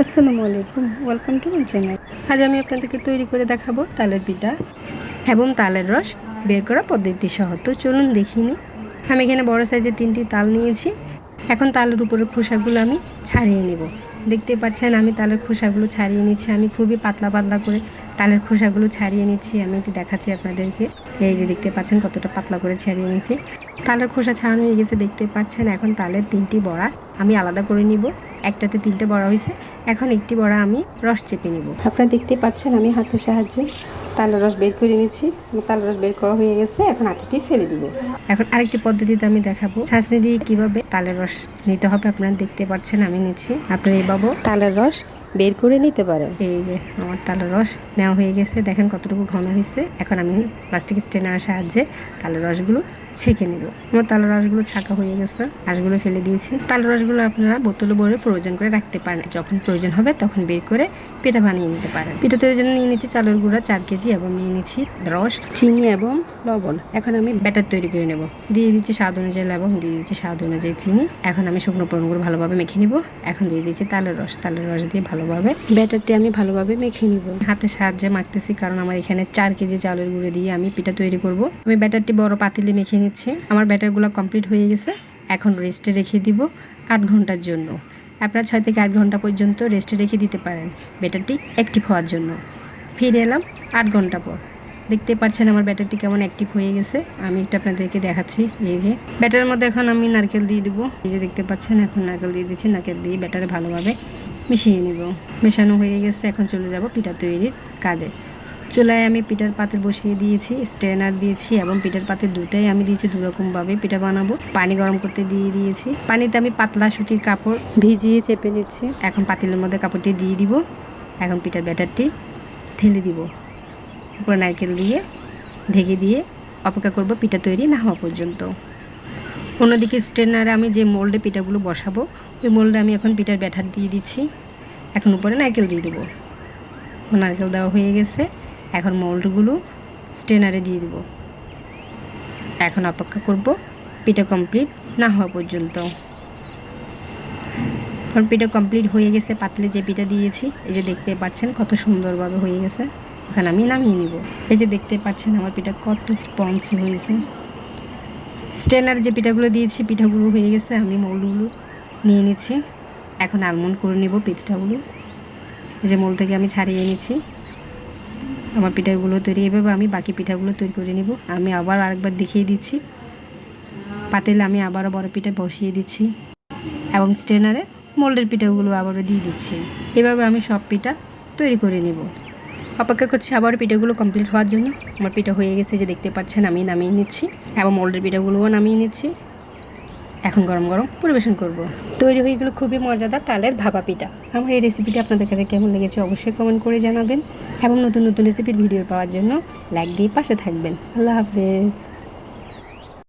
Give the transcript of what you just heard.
আসসালামু আলাইকুম welcome to my channel আজ আমি আপনাদেরকে তৈরি করে দেখাবো তালের পিঠা এবং তালের রস বের করা পদ্ধতি সহ। তো চলুন দেখিনি আমি এখানে বড় সাইজের তিনটি তাল নিয়েছি। এখন তালের উপরের খোসাগুলো আমি ছাড়িয়ে নেব। দেখতে পাচ্ছেন, আমি তালের খোসাগুলো ছাড়িয়ে নিচ্ছি। আমি খুবই পাতলা পাতলা করে তালের খোসাগুলো ছাড়িয়ে নিচ্ছি। আমি একটু দেখাচ্ছি আপনাদেরকে। এই যে দেখতে পাচ্ছেন, কতটা পাতলা করে ছাড়িয়ে নিচ্ছি। তালের খোসা ছাড়ানো হয়ে গেছে, দেখতে পাচ্ছেন। এখন তালের তিনটি বড়া আমি আলাদা করে নিব। একটাতে তিনটে বড়া হয়েছে এখন একটি বড়া আমি রস চেপে নিব। আপনারা দেখতে পাচ্ছেন আমি হাতের সাহায্যে তালের রস বের করে নিচ্ছি। তালের রস বের করা হয়ে গেছে, এখন আটিটি ফেলে দিব। এখন আরেকটি পদ্ধতিতে আমি দেখাবো। ছাঁচনি দিয়ে কীভাবে তালের রস নিতে হবে আপনারা দেখতে পাচ্ছেন, আমি নিচ্ছি। আপনারা এইভাবে তালের রস বের করে নিতে পারেন। এই যে আমার তালের রস নেওয়া হয়ে গেছে, দেখেন কতটুকু ঘন হয়েছে এখন আমি প্লাস্টিক স্টেনারের সাহায্যে তালের রসগুলো ছেঁকে নেব। আমার তালের রসগুলো ছাঁকা হয়ে গেছে রসগুলো ফেলে দিয়েছি। তালের রসগুলো আপনারা বোতলে ভরে প্রয়োজন করে রাখতে পারেন। যখন প্রয়োজন হবে তখন বের করে পিঠা বানিয়ে নিতে পারেন। পিঠা তৈরির জন্য নিয়ে নিচ্ছি চালের গুঁড়া চার কেজি এবং নিয়ে নিচ্ছি রস, চিনি এবং লবণ। এখন আমি ব্যাটার তৈরি করে নেব। দিয়ে দিচ্ছি স্বাদ অনুযায়ী লবণ, দিয়ে দিচ্ছি স্বাদ অনুযায়ী চিনি। এখন আমি শুকনো উপকরণগুলো ভালোভাবে মেখে নিব। এখন দিয়ে দিচ্ছি তালের রস। তালের রস দিয়ে ভালোভাবে ব্যাটারটি আমি ভালোভাবে মেখে নিব। হাতের সাহায্যে মাখতেছি কারণ আমার এখানে চার কেজি চালের গুঁড়ো দিয়ে আমি পিঠা তৈরি করব। আমি ব্যাটারটি বড় পাতিলে মেখে নিচ্ছি। আমার ব্যাটারগুলো কমপ্লিট হয়ে গেছে। এখন রেস্টে রেখে দিব আট ঘণ্টার জন্য। আপনারা ছয় থেকে আট ঘণ্টা পর্যন্ত রেস্টে রেখে দিতে পারেন ব্যাটারটি অ্যাক্টিভ হওয়ার জন্য। ফিরে এলাম আট ঘণ্টা পর। দেখতে পাচ্ছেন আমার ব্যাটারটি কেমন অ্যাক্টিভ হয়ে গেছে। আমি এটা আপনাদেরকে দেখাচ্ছি। এই যে ব্যাটারের মধ্যে এখন আমি নারকেল দিয়ে দেবো। এই যে দেখতে পাচ্ছেন, এখন নারকেল দিয়ে দিচ্ছি। নারকেল দিয়ে ব্যাটারে ভালোভাবে মিশিয়ে নিব। মেশানো হয়ে গেছে। এখন চলে যাব পিঠা তৈরির কাজে। চুলায় আমি পিঠার পাতে বসিয়ে দিয়েছি স্ট্রেনার দিয়েছি এবং পিঠার পাতে দুটাই আমি দিয়েছি দুরকমভাবে পিঠা বানাবো। পানি গরম করতে দিয়ে দিয়েছি। পানিতে আমি পাতলা সুতির কাপড় ভিজিয়ে চেপে নিচ্ছি। এখন পাতিলের মধ্যে কাপড়টি দিয়ে দিব। এখন পিঠার ব্যাটারটি ঢেলে দিব। উপরে নারকেল দিয়ে ঢেকে দিয়ে অপেক্ষা করব পিঠা তৈরি না হওয়া পর্যন্ত। অন্যদিকে স্ট্রেনারে আমি যে মোল্ডে পিঠাগুলো বসাবো, ওই মোল্ডে আমি এখন পিঠার ব্যাটার দিয়ে দিচ্ছি। এখন উপরে নারকেল দিয়ে দেবো। নারকেল দেওয়া হয়ে গেছে। এখন মোল্ডগুলো স্টেনারে দিয়ে দিব। এখন অপেক্ষা করব পিঠা কমপ্লিট না হওয়া পর্যন্ত। এখন পিঠা কমপ্লিট হয়ে গেছে, পাতলে যে পিঠা দিয়েছি, এই যে দেখতে পাচ্ছেন কত সুন্দরভাবে হয়ে গেছে। এখন আমি নামিয়ে নিব। এই যে দেখতে পাচ্ছেন আমার পিঠা কত স্পঞ্জি হয়েছে। স্টেনার যে পিঠাগুলো দিয়েছি, পিঠাগুলো হয়ে গেছে, আমি মোল্ডগুলো নিয়ে নিচ্ছি। এখন আলমন্ড করে নেব পিঠাগুলো। এই যে মোল থেকে আমি ছাড়িয়ে নিচ্ছি আমার পিঠাগুলো তৈরি, এভাবে আমি বাকি পিঠাগুলো তৈরি করে নিব। আমি আবার আরেকবার দেখিয়ে দিচ্ছি। পাতিলে আমি আবারও বড় পিঠা বসিয়ে দিচ্ছি এবং স্টেনারে মোল্ডের পিঠাগুলো আবারও দিয়ে দিচ্ছি। এভাবে আমি সব পিঠা তৈরি করে নেব। অপেক্ষা করছি আবার পিঠাগুলো কমপ্লিট হওয়ার জন্য। আমার পিঠা হয়ে গেছে যে দেখতে পাচ্ছেন আমি নামিয়ে নিচ্ছি এবং মোল্ডের পিঠাগুলোও নামিয়ে নিচ্ছি। এখন গরম গরম পরিবেশন করব। তৈরি হয়ে গেলো খুবই মজাদার তালের ভাপা পিঠা। আমার এই রেসিপিটি আপনাদের কাছে কেমন লেগেছে অবশ্যই কমেন্ট করে জানাবেন। এবং নতুন নতুন রেসিপির ভিডিও পাওয়ার জন্য লাইক দিয়ে পাশে থাকবেন। আল্লাহ হাফেজ।